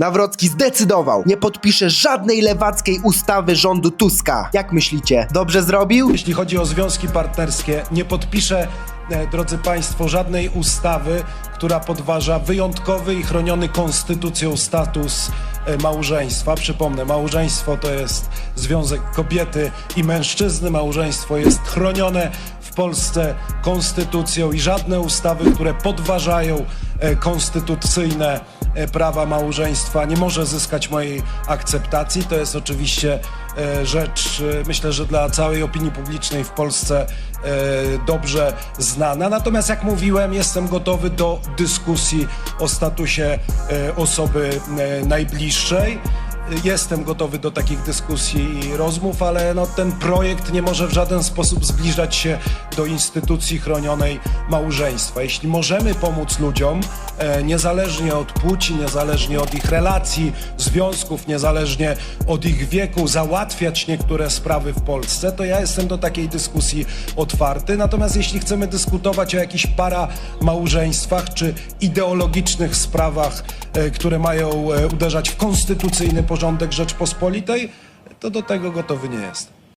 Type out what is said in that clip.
Nawrocki zdecydował, nie podpisze żadnej lewackiej ustawy rządu Tuska. Jak myślicie, dobrze zrobił? Jeśli chodzi o związki partnerskie, nie podpiszę, e, drodzy Państwo, żadnej ustawy, która podważa wyjątkowy i chroniony konstytucją status e, małżeństwa. Przypomnę, małżeństwo to jest związek kobiety i mężczyzny. Małżeństwo jest chronione w Polsce konstytucją i żadne ustawy, które podważają e, konstytucyjne prawa małżeństwa nie może zyskać mojej akceptacji. To jest oczywiście e, rzecz, e, myślę, że dla całej opinii publicznej w Polsce e, dobrze znana. Natomiast jak mówiłem, jestem gotowy do dyskusji o statusie e, osoby e, najbliższej. Jestem gotowy do takich dyskusji i rozmów, ale no, ten projekt nie może w żaden sposób zbliżać się do instytucji chronionej małżeństwa. Jeśli możemy pomóc ludziom, e, niezależnie od płci, niezależnie od ich relacji, związków, niezależnie od ich wieku, załatwiać niektóre sprawy w Polsce, to ja jestem do takiej dyskusji otwarty. Natomiast jeśli chcemy dyskutować o jakichś para małżeństwach czy ideologicznych sprawach, e, które mają e, uderzać w konstytucyjny porządek Rzeczpospolitej, to do tego gotowy nie jestem.